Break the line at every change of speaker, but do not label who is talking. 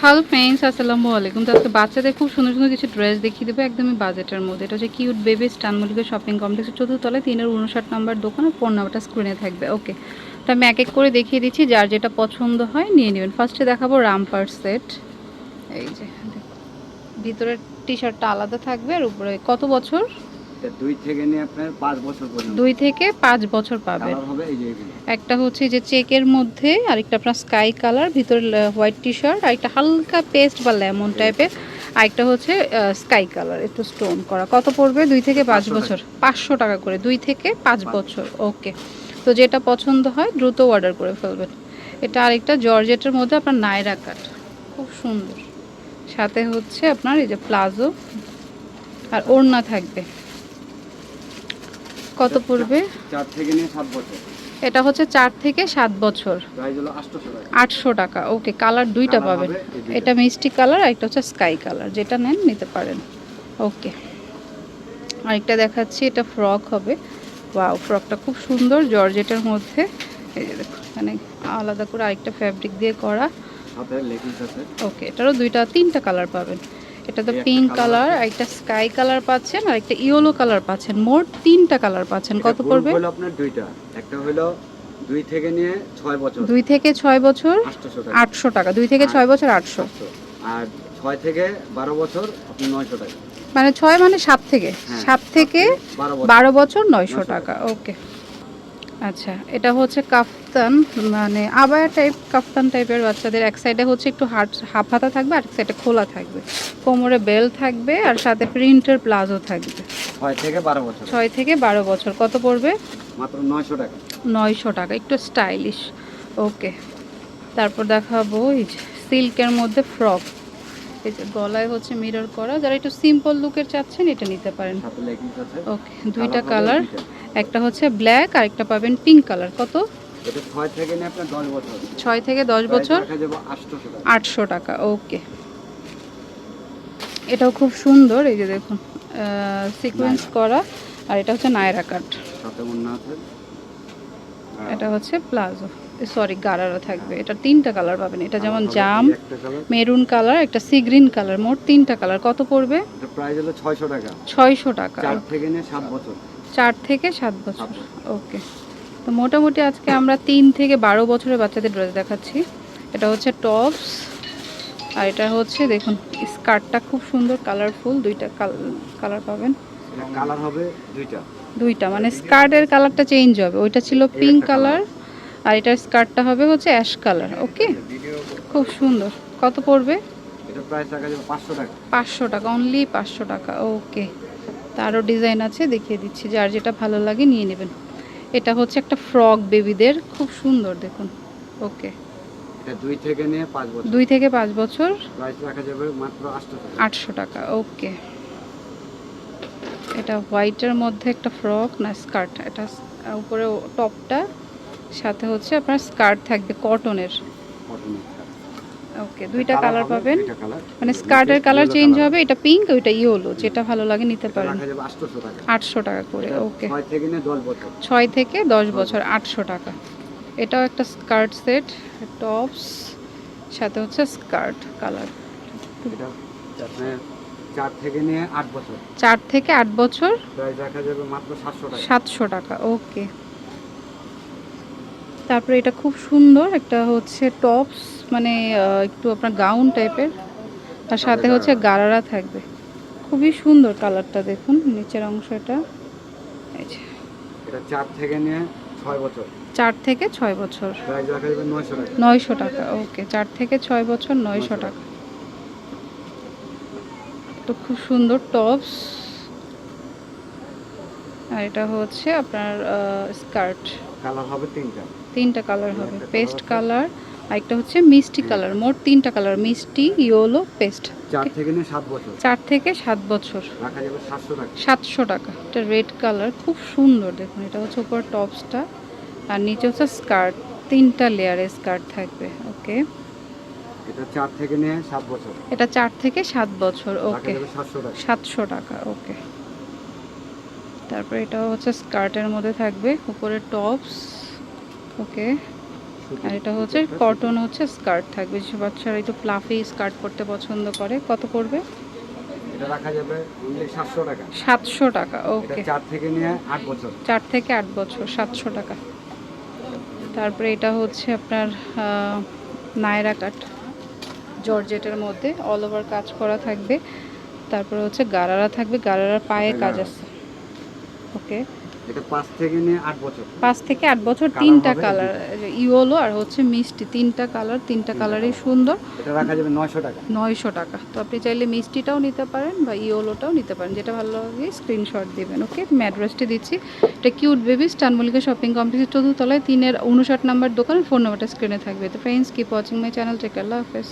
Hello friends আসসালামু আলাইকুম তো আজকে বাচ্চাদের খুব সুন্দর সুন্দর কিছু ড্রেস দেখিয়ে দেবো একদমই বাজেটের মধ্যে। এটা হচ্ছে কিউট বেবি স্টান মল্লিকা শপিং কমপ্লেক্সের চতুর্থলায় তিনের উনষাট নম্বর দোকানে ফোন নাম্বারটা স্ক্রিনে থাকবে। ওকে তো আমি এক এক করে দেখিয়ে দিচ্ছি, যার যেটা পছন্দ হয় নিয়ে নেবেন। ফার্স্টে দেখাবো রামপার সেট এই যে ভিতরের টি শার্টটা আলাদা থাকবে আর উপরে কত বছর?
দুই থেকে নিয়ে আপনার পাঁচ বছর পর্যন্ত।
দুই থেকে পাঁচ বছর পাবেন
কালার হবে এই যে
একটা হচ্ছে যে চেকের মধ্যে আরেকটা আপনার স্কাই কালার ভিতরে হোয়াইট টি শার্ট আরেকটা হালকা পেস্ট বা লেমন টাইপের আরেকটা হচ্ছে স্কাই কালার একটু স্টোন করা। কত পড়বে? দুই থেকে পাঁচ বছর। পাঁচশো টাকা করে দুই থেকে পাঁচ বছর। ওকে তো যেটা পছন্দ হয় দ্রুত অর্ডার করে ফেলবেন। এটা আরেকটা জর্জেটের মধ্যে আপনার নায়রা কাট খুব সুন্দর। সাথে হচ্ছে আপনার এই যে প্লাজো। আর ওড়না থাকবে। কত পড়বে?
চার থেকে নিয়ে সাত বছর।
এটা হচ্ছে চার থেকে সাত বছর। আটশো টাকা ওকে কালার দুইটা পাবেন। এটা মিষ্টি কালার আর একটা হচ্ছে স্কাই কালার যেটা নেন নিতে পারেন। ওকে। আরেকটা দেখাচ্ছি এটা ফ্রক হবে। ওয়াও ফ্রকটা খুব সুন্দর জর্জেটের মধ্যে। এই যে দেখো এখানে আলাদা করে আরেকটা ফ্যাব্রিক দিয়ে করা। ওকে এটারও দুইটা তিনটা কালার পাবেন। এটা তো পিঙ্ক কালার। একটা স্কাই কালার পাচ্ছেন আর একটা ইয়েলো কালার পাচ্ছেন। মোট তিনটা কালার পাচ্ছেন। কত পড়বে?
হলো আপনার দুইটা। একটা হলো দুই থেকে নিয়ে ছয় বছর।
দুই থেকে ছয় বছর আটশো টাকা। দুই থেকে ছয় বছর আটশো।
800 আর ছয় থেকে বারো বছর আপনি নয়শো টাকা।
মানে ছয় মানে সাত থেকে।
হ্যাঁ,
সাত থেকে
বারো বছর।
নয়শো
900
টাকা। ওকে আচ্ছা এটা হচ্ছে কাফতান মানে আবায়া টাইপ কাফতান টাইপের বাচ্চাদের। এক সাইডে হচ্ছে একটু হাট হাফ হাতা থাকবে আর এক সাইডে খোলা থাকবে। কোমরে বেল থাকবে আর সাথে প্রিন্টের প্লাজো থাকবে।
ছয় থেকে বারো বছর।
ছয় থেকে বারো বছর। কত পড়বে?
মাত্র নয়শো টাকা।
নয়শো টাকা একটু স্টাইলিশ ওকে তারপর দেখাবো এই যে সিল্কের মধ্যে ফ্রক এই যে গলায় হচ্ছে মিরর করা। যারা একটু সিম্পল লুকের চাচ্ছেন এটা নিতে পারেন। ওকে দুইটা কালার। একটা হচ্ছে ব্ল্যাক আর একটা পাবেন পিঙ্ক কালার কত?
ছয় থেকে দশ বছর।
আটশো টাকা। ওকে এটাও খুব সুন্দর এই যে দেখুন সিকোয়েন্স করা। আর এটা হচ্ছে নায়রা কাট এটা হচ্ছে প্লাজো। সরি গারারা থাকবে। এটা তিনটা কালার পাবেন। এটা যেমন জাম মেরুন কালার একটা সি গ্রিন কালার মোট তিনটা কালার কত পড়বে?
প্রাইস হলো ছয়শো টাকা।
ছয়শো টাকা।
থেকে নিয়ে সাত বছর।
চার থেকে সাত বছর। ওকে তো মোটামুটি আজকে আমরা তিন থেকে বারো বছরের বাচ্চাদের ড্রেস দেখাচ্ছি। এটা হচ্ছে টপস আর এটা হচ্ছে দেখুন স্কার্টটা খুব সুন্দর কালারফুল দুইটা কালার পাবেন।
কালার হবে দুইটা।
দুইটা মানে স্কার্টের কালারটা চেঞ্জ হবে। ওইটা ছিল পিঙ্ক কালার আর এটার স্কার্টটা হবে হচ্ছে অ্যাশ কালার ওকে খুব সুন্দর। কত পড়বে?
পাঁচশো টাকা।
অনলি পাঁচশো টাকা ওকে তারও ডিজাইন আছে দেখিয়ে দিচ্ছি। যার যেটা ভালো লাগে নিয়ে নেবেন। এটা হচ্ছে একটা ফ্রক বেবিদের খুব সুন্দর দেখুন। ওকে।
দুই থেকে নিয়ে পাঁচ বছর।
দুই থেকে পাঁচ বছর।
রাখা যাবে মাত্র আটশো টাকা।
ওকে। এটা হোয়াইটের মধ্যে একটা ফ্রক না স্কার্ট। এটা উপরে টপটা। সাথে হচ্ছে আপনার স্কার্ট থাকবে কটনের
কটনের।
ওকে দুইটা কালার পাবেন। মানে স্কার্টের কালার চেঞ্জ হবে এটা পিঙ্ক ওইটা ইয়েলো যেটা ভালো লাগে নিতে পারেন। আটশো টাকা। করে ওকে
ছয় থেকে দশ বছর।
ছয় থেকে দশ বছর আটশো টাকা। এটাও একটা স্কার্ট সেট টপস সাথে হচ্ছে স্কার্ট কালার
চার থেকে আট বছর।
চার থেকে আট বছর।
প্রাইস যাবে মাত্র সাতশো টাকা।
সাতশো টাকা ওকে তারপরে এটা খুব সুন্দর একটা হচ্ছে টপস মানে একটু আপনার গাউন টাইপের তার সাথে হচ্ছে গারারা থাকবে। খুবই সুন্দর কালারটা দেখুন নিচের অংশটা
এটা। চার থেকে নিয়ে ছয় বছর।
চার থেকে ছয় বছর।
নয়শো টাকা।
ওকে চার থেকে ছয় বছর নয়শো টাকা। তো খুব সুন্দর টপস আর এটা হচ্ছে আপনার স্কার্ট
কালার হবে তিনটা।
তিনটা কালার হবে। পেস্ট কালার আর একটা হচ্ছে মিষ্টি কালার মোট তিনটা কালার মিষ্টি ইয়েলো পেস্ট
চার থেকে নিয়ে সাত বছর।
চার থেকে সাত বছর।
রাখা যাবে সাতশো টাকা।
সাতশো টাকা। এটা রেড কালার খুব সুন্দর দেখুন। এটা হচ্ছে উপর টপসটা। আর নিচে হচ্ছে স্কার্ট তিনটা লেয়ারের স্কার্ট থাকবে। ওকে
এটা চার থেকে নিয়ে সাত বছর।
এটা চার থেকে সাত বছর। ওকে
টাকা।
সাতশো টাকা। ওকে তারপরে এটা হচ্ছে স্কার্টের মধ্যে থাকবে উপরে টপস ওকে। আর এটা হচ্ছে কটন হচ্ছে স্কার্ট থাকবে যেসব বাচ্চারা একটু প্লাফি স্কার্ট পরতে পছন্দ করে। কত পড়বে?
এটা রাখা যাবে অনলি সাতশো টাকা।
সাতশো টাকা
এটা
ওকে।
চার থেকে নিয়ে আট বছর।
চার থেকে আট বছর সাতশো টাকা। তারপরে এটা হচ্ছে আপনার নায়রা কাট জর্জেটের মধ্যে অল ওভার কাজ করা থাকবে। তারপরে হচ্ছে গারারা থাকবে গারারা পায়ে কাজ আছে। ওকে।
এটা পাঁচ থেকে নিয়ে আট বছর।
পাঁচ থেকে আট বছর তিনটা কালার ইয়োলো আর হচ্ছে মিষ্টি তিনটা কালার তিনটা কালারই সুন্দর।
এটা রাখা যাবে নয়শো টাকা।
নয়শো টাকা। তো আপনি চাইলে মিষ্টিটাও নিতে পারেন বা ইয়োলোটাও নিতে পারেন। যেটা ভালো লাগে স্ক্রিনশট দিবেন ওকে? আমি অ্যাড্রেসটি দিচ্ছি। এটা কিউট বেবি স্টানমলিকা শপিং কমপ্লেক্সের চতুর্থলায় তিনের উনষাট নাম্বার দোকান ফোন নাম্বারটা স্ক্রিনে থাকবে। তো friends keep watching my channel take আল্লাহ হাফেজ।